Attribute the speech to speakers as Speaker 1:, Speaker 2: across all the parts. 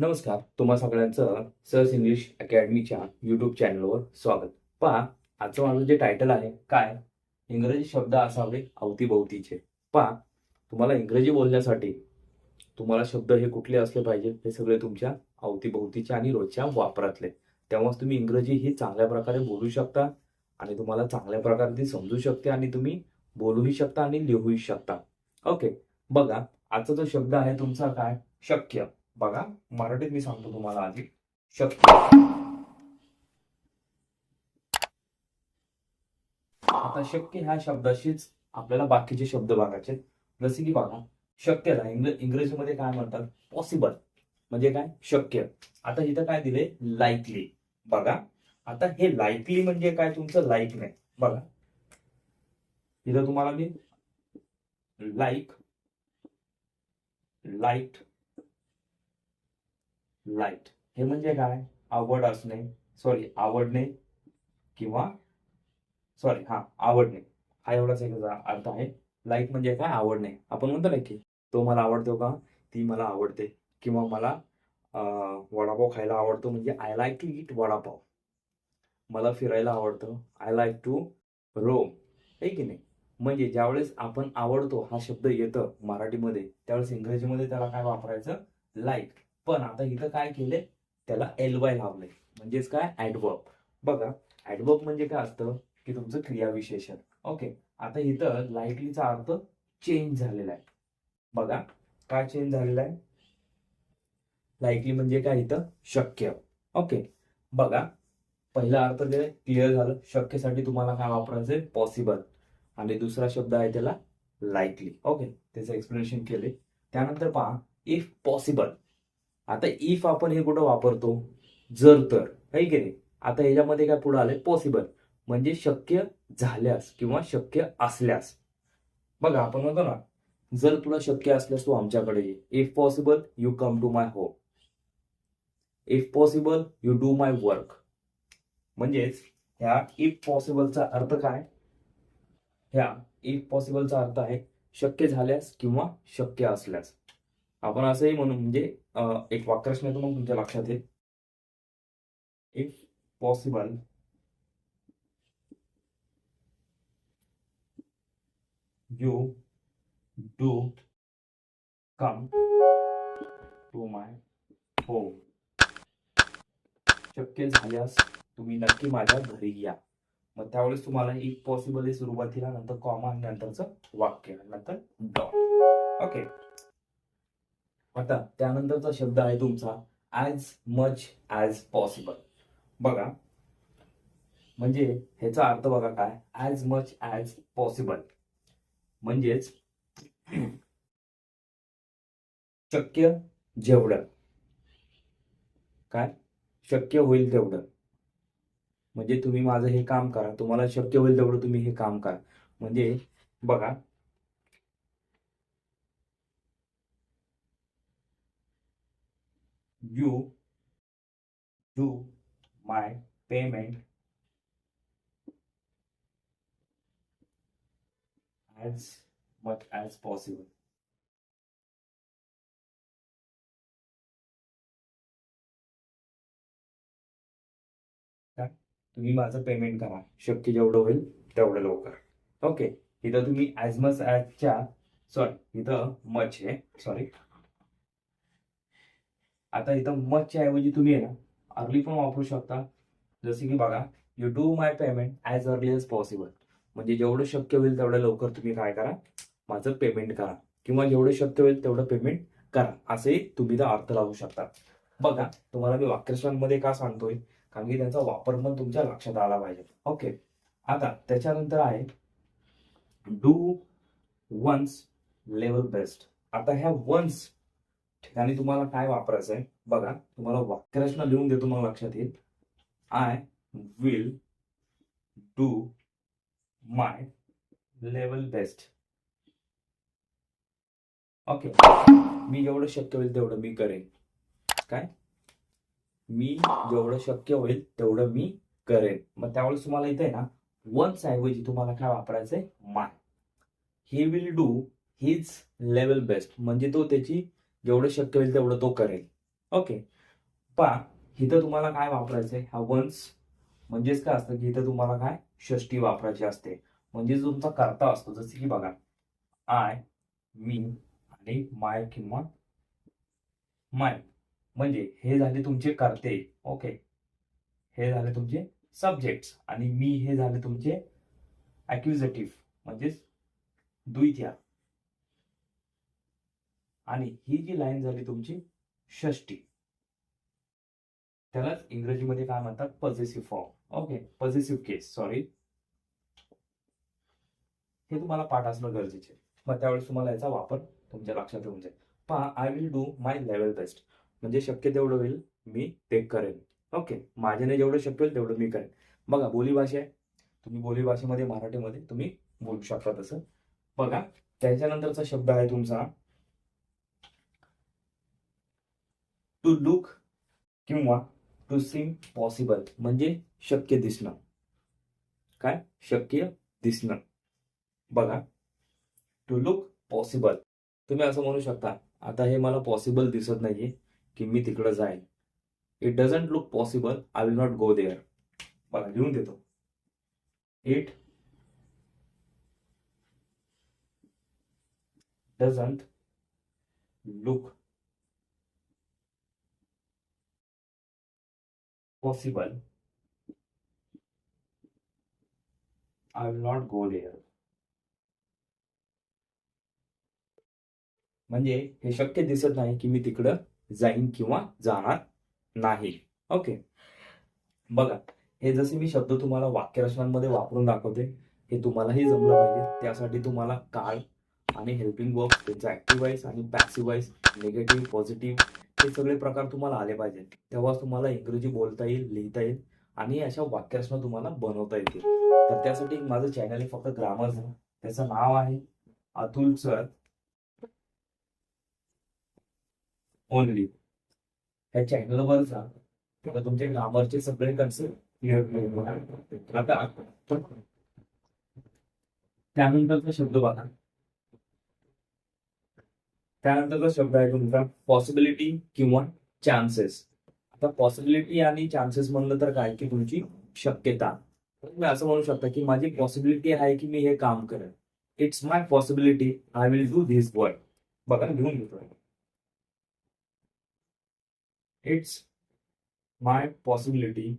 Speaker 1: नमस्कार तुम्हा सगळ्यांचं सर्च इंग्लिश अकॅडमीच्या युट्यूब चॅनलवर स्वागत. पहा आजचं माझं जे टायटल आहे काय? इंग्रजी शब्द असावे अवतीभोवतीचे. पहा तुम्हाला इंग्रजी बोलण्यासाठी तुम्हाला शब्द हे कुठले असले पाहिजे हे सगळे तुमच्या अवतीभोवतीचे आणि रोजच्या वापरातले. तेव्हाच तुम्ही इंग्रजी ही चांगल्या प्रकारे बोलू शकता आणि तुम्हाला चांगल्या प्रकारे ती समजू शकते आणि तुम्ही बोलूही शकता आणि लिहूही शकता. ओके बघा आजचा जो शब्द आहे तुमचा काय? शक्य. बघा मराठीत मी सांगतो तुम्हाला आधी. शक्य आता शक्य ह्या शब्दाशीच आपल्याला बाकीचे शब्द बघायचे जसे की बघा शक्यला इंग्र इंग्रजीमध्ये काय म्हणतात? पॉसिबल म्हणजे काय? शक्य. आता इथं काय दिले लाईकली बघा. आता हे लाईकली म्हणजे काय तुमचं? लाईक नाही. बघा. इथं तुम्हाला मी लाईक लाइट लाइट हे म्हणजे काय? आवड असणे सॉरी आवडणे किंवा सॉरी हा आवडणे. हा एवढाच एक अर्थ आहे. लाईक म्हणजे काय? आवडणे. आपण म्हणतो ना की तो मला आवडतो का? ती मला आवडते. किंवा मला वडापाव खायला आवडतो म्हणजे I like to eat vada pav. मला फिरायला आवडतं. आय लाईक टू रोम आहे की नाही? म्हणजे ज्यावेळेस आपण आवडतो हा शब्द येतं मराठीमध्ये त्यावेळेस इंग्रजीमध्ये त्याला काय वापरायचं? लाईक पण आता इथं काय केलंय? त्याला एल वाय लावलंय. म्हणजेच काय? ऍडवर्ब बघा ऍडवर्ब म्हणजे काय असतं? की तुमचं क्रियाविशेषण. ओके आता इथं लाईटलीचा अर्थ चेंज झालेला आहे. बघा काय चेंज झालेला आहे? लाईकली म्हणजे काय इथं? शक्य. ओके बघा पहिला अर्थ जे क्लिअर झालं. शक्यसाठी तुम्हाला काय वापरायचंय? पॉसिबल आणि दुसरा शब्द आहे त्याला लाईकली ओके त्याचं एक्सप्लेनेशन केले त्यानंतर पहा इफ पॉसिबल आता इफ आपण हे कुठं वापरतो? जर तर. है की नाही? आता ह्याच्यामध्ये काय पुढे आलंय? पॉसिबल म्हणजे शक्य झाल्यास किंवा शक्य असल्यास. बघा आपण म्हणतो ना जर तुला शक्य असल्यास तू आमच्याकडे ये. If possible you come to my home if possible you do my work म्हणजेच ह्या इफ पॉसिबलचा अर्थ काय? ह्या इफ पॉसिबलचा अर्थ आहे शक्य झाल्यास किंवा शक्य असल्यास. आपण असंही म्हणू म्हणजे एक वाक्यरचना येतो मग तुमच्या लक्षात येईल. If possible you do come to my home शक्य झाल्यास तुम्ही नक्की माझ्या घरी या. मग त्यावेळेस तुम्हाला इफ पॉसिबल सुरुवातीला नंतर कॉमा आणि नंतरचं वाक्य नंतर डॉट ओके आता त्यानंतरचा शब्द आहे तुमचा ॲज मच ॲज पॉसिबल बघा. म्हणजे ह्याचा अर्थ बघा काय? ॲज मच ॲज पॉसिबल म्हणजेच शक्य जेवढं. काय? शक्य होईल तेवढं. म्हणजे तुम्ही माझं हे काम करा. तुम्हाला शक्य होईल तेवढं तुम्ही हे काम करा. म्हणजे बघा you do my payment. As much as possible. तुम्ही माझं पेमेंट करा. शक्य जेवढं होईल तेवढं लवकर. ओके इथं तुम्ही ॲज मच ॲजच्या सॉरी इथं मच आहे. सॉरी आता इथं मचच्या ऐवजी तुम्ही आहे ना अर्ली पण वापरू शकता. जसे की बघा you do my payment as early as possible म्हणजे जेवढं शक्य होईल तेवढं लवकर तुम्ही काय करा माझं पेमेंट करा. किंवा जेवढं शक्य होईल तेवढं पेमेंट करा. असे तुम्ही तर अर्थ लावू शकता. बघा तुम्हाला मी वाक्यश्रांमध्ये का सांगतोय? कारण की त्यांचा वापर पण तुमच्या लक्षात आला पाहिजे. ओके आता त्याच्यानंतर आहे डू वन्स लेवल बेस्ट आता ह्या वन्स ठिकाणी तुम्हाला काय वापरायचं आहे बघा तुम्हाला वाक्यरचना लिहून देतो मला लक्षात येईल. I will do my level best okay मी जेवढं शक्य होईल तेवढं मी करेन. काय? मी जेवढं शक्य होईल तेवढं मी करेन. मग त्यावेळेस तुम्हाला इथे ना वन्स ऐवजी तुम्हाला काय वापरायचंय? My he will do his level best म्हणजे तो त्याची जेवढं शक्य होईल तेवढं तो करेल. ओके पहा इथं तुम्हाला काय वापरायचंय? हा वन्स म्हणजेच काय असतं की इथं तुम्हाला काय? षष्टी वापरायची असते. म्हणजे तुमचा कर्ता असतो. जसं की बघा आय मी आणि माय किंवा माय म्हणजे हे झाले तुमचे कर्ते. ओके हे झाले तुमचे सब्जेक्ट आणि मी हे झाले तुमचे अक्युजेटिव्ह म्हणजेच द्वितीया. आणि ही जी लाईन झाली तुमची षष्टी. त्यालाच इंग्रजीमध्ये काय म्हणतात? Positive form okay positive case sorry हे तुम्हाला पाठ असणं गरजेचे. मग त्यावेळेस तुम्हाला याचा वापर तुमच्या लक्षात येऊन जाईल. पहा I will do my level best म्हणजे शक्य तेवढं होईल मी ते करेन. ओके माझ्याने जेवढं शक्य होईल तेवढं मी करेन. बघा बोलीभाषा आहे. तुम्ही बोलीभाषेमध्ये मराठीमध्ये तुम्ही बोलू शकता तसं. बघा त्याच्यानंतरचा शब्द आहे तुमचा टू लुक किंवा टू सीम पॉसिबल म्हणजे शक्य दिसणं. काय? शक्य दिसणं. बघा. टू लुक पॉसिबल तुम्ही असं म्हणू शकता आता हे मला पॉसिबल दिसत नाहीये की मी तिकडं जाईन it doesn't look possible I will not go there बघा लिहून देतो. It doesn't look possible. I will not go there. म्हणजे हे शक्य दिसत नाही की मी तिकडं जाईन किंवा जाणार नाही. ओके बघा हे जसे मी शब्द तुम्हाला वाक्यरचनांमध्ये वापरून दाखवते हे तुम्हालाही जमलं पाहिजे. त्यासाठी तुम्हाला काळ आणि हेल्पिंग वर्क त्यांचा ऍक्टिव्ह वाईज आणि पॅसिव्ह वाईज निगेटिव्ह पॉझिटिव्ह हे सगळे प्रकार तुम्हाला आले पाहिजेत. तेव्हाच तुम्हाला इंग्रजी बोलता येईल लिहिता येईल आणि अशा वाक्यरचना तुम्हाला बनवता येतील. तर त्यासाठी माझं चॅनल आहे फक्त ग्रामरचं त्याचं नाव आहे अतुल सर. ओनली ह्या चॅनलवर जा. तर तुमचे ग्रामरचे सगळे कन्सेप्ट आता त्यानंतरचा शब्द बघा. त्यानंतरचा शब्द आहे तुमचा पॉसिबिलिटी किंवा चान्सेस आता पॉसिबिलिटी आणि चान्सेस म्हणलं तर काय? की तुमची शक्यता. तुम्ही असं म्हणू शकता की माझी पॉसिबिलिटी आहे की मी हे काम करेन. It's my possibility I will do this work बघा घेऊन घेतो. It's my possibility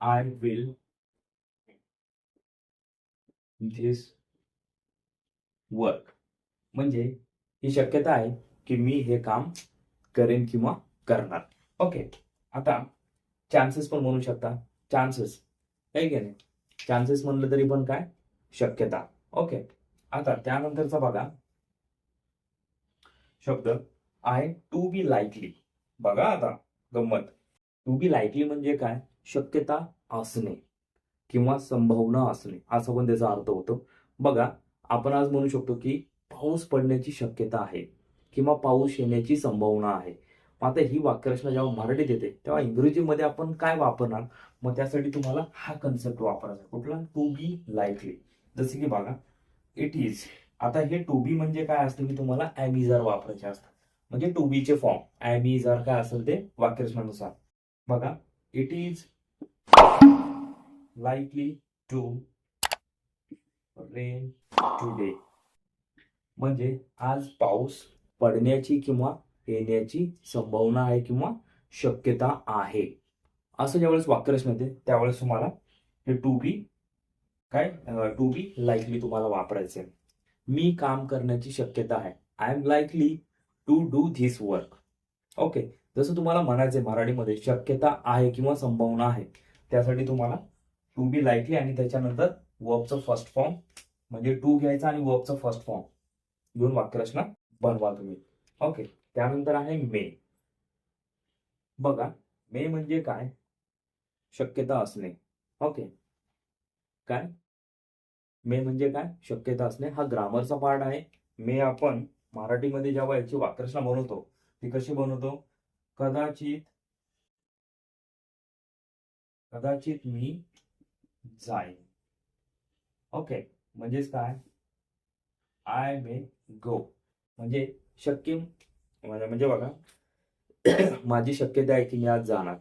Speaker 1: I will this work म्हणजे ही शक्यता आहे की मी हे काम करेन किंवा करणार. ओके आता चान्सेस पण म्हणू शकता. चान्सेस काही की नाही? चान्सेस म्हणलं तरी पण काय? शक्यता. ओके आता त्यानंतरचा बघा. शब्द आय टू बी लाईकली बघा आता गंमत. टू बी लाईकली म्हणजे काय? शक्यता असणे. किंवा संभावना असणे असा पण त्याचा अर्थ होतो. बघा आपण आज म्हणू शकतो की पाऊस पडण्याची शक्यता आहे किंवा पाऊस येण्याची संभावना आहे. मग आता ही वाक्यरचना जेव्हा मराठीत येते तेव्हा इंग्रजीमध्ये आपण काय वापरणार? मग त्यासाठी तुम्हाला हा कन्सेप्ट वापरायचा कुठला? टू बी लाईकली जसे की बघा इट इज आता हे टू बी म्हणजे काय असतं की तुम्हाला ॲमिजार वापरायचे असतात. म्हणजे टू बीचे फॉर्म ॲमिजार काय असेल ते वाक्यरचनानुसार. बघा it is likely to rain today. म्हणजे आज पाऊस पडण्याची किंवा येण्याची संभावना आहे किंवा शक्यता आहे. असं ज्यावेळेस वाक्यरचना येते त्यावेळेस तुम्हाला हे टू बी काय? टू बी लाईकली तुम्हाला वापरायचे मी काम करण्याची शक्यता आहे. I am likely to do this work okay जसं तुम्हाला म्हणायचंय मराठीमध्ये शक्यता आहे किंवा संभावना आहे त्यासाठी तुम्हाला टू बी लाईटली आणि त्याच्यानंतर वर्बचा फर्स्ट फॉर्म. म्हणजे टू घ्यायचा आणि वर्बचा फर्स्ट फॉर्म. घेऊन वाक्यरचना बनवा तुम्ही. ओके त्यानंतर आहे मे. बघा मे म्हणजे काय? शक्यता असणे. ओके. काय? मे म्हणजे काय? शक्यता असणे. हा ग्रामरचा पार्ट आहे. मे आपण मराठीमध्ये जेव्हा याची वाक्यरचना बनवतो ती कशी बनवतो? कदाचित कदाचित मी जाईन ओके म्हणजेच काय? आय मे गो म्हणजे शक्य म्हणजे बघा माझी शक्यता आहे की मी आज जाणार.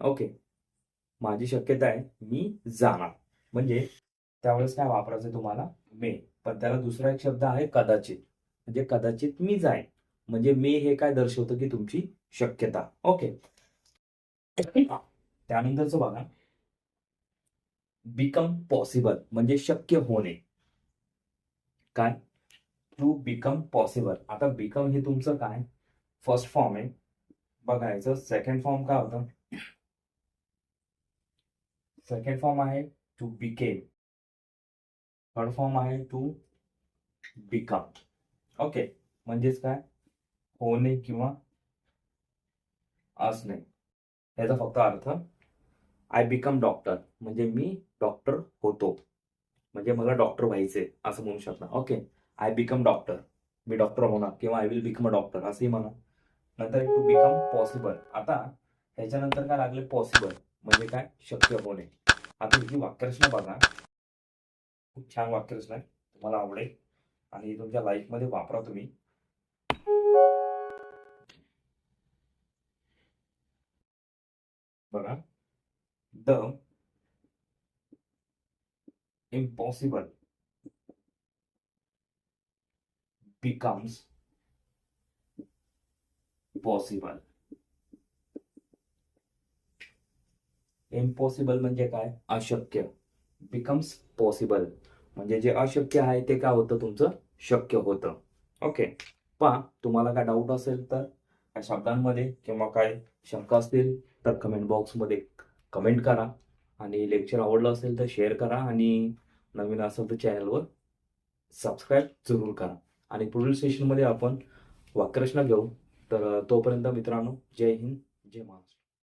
Speaker 1: ओके माझी शक्यता आहे मी जाणार. म्हणजे त्यावेळेस काय वापरायचं तुम्हाला? मे. पण त्याला दुसरा एक शब्द आहे कदाचित. म्हणजे कदाचित मी जाईन. म्हणजे मे हे काय दर्शवतं की तुमची शक्यता. ओके. त्यानंतरच बघा. बिकम पॉसिबल म्हणजे शक्य होणे. काय? टू बिकम पॉसिबल आता बिकम हे तुमचं काय? फर्स्ट फॉर्म आहे. बघायचं. सेकंड फॉर्म काय होतं? सेकंड फॉर्म आहे टू बिकेम थर्ड फॉर्म आहे टू बिकम ओके म्हणजेच काय? होणे किंवा असणे. याचा फक्त अर्थ आय बिकम डॉक्टर म्हणजे मी डॉक्टर होतो. म्हणजे मला डॉक्टर व्हायचे असं म्हणू शकता ओके आय बिकम डॉक्टर मी डॉक्टर होणार किंवा I will become a doctor असंही म्हणा. नंतर टू बिकम पॉसिबल आता ह्याच्यानंतर काय लागले? पॉसिबल म्हणजे काय? शक्य होणे. आता ही वाक्यरचना बघा. खूप छान वाक्यरचना आहे. तुम्हाला आवडेल. आणि तुमच्या लाईफमध्ये वापरा तुम्ही. बघा. The impossible becomes possible. Impossible म्हणजे काय? अशक्य. Becomes possible. म्हणजे जे अशक्य आहे ते काय होतं तुमचं? शक्य होतं. ओके. पहा तुम्हाला काय डाऊट असेल तर काय शब्दांमध्ये किंवा काय शंका असतील तर कमेंट बॉक्समध्ये कमेंट करा. आणि लेक्चर आवडलं असेल तर शेअर करा आणि नवीन असेल तर चॅनलवर सबस्क्राईब जरूर करा. आणि पुढील सेशनमध्ये आपण वाक्यरचना घेऊ. तर तोपर्यंत मित्रांनो जय हिंद जय महाराष्ट्र.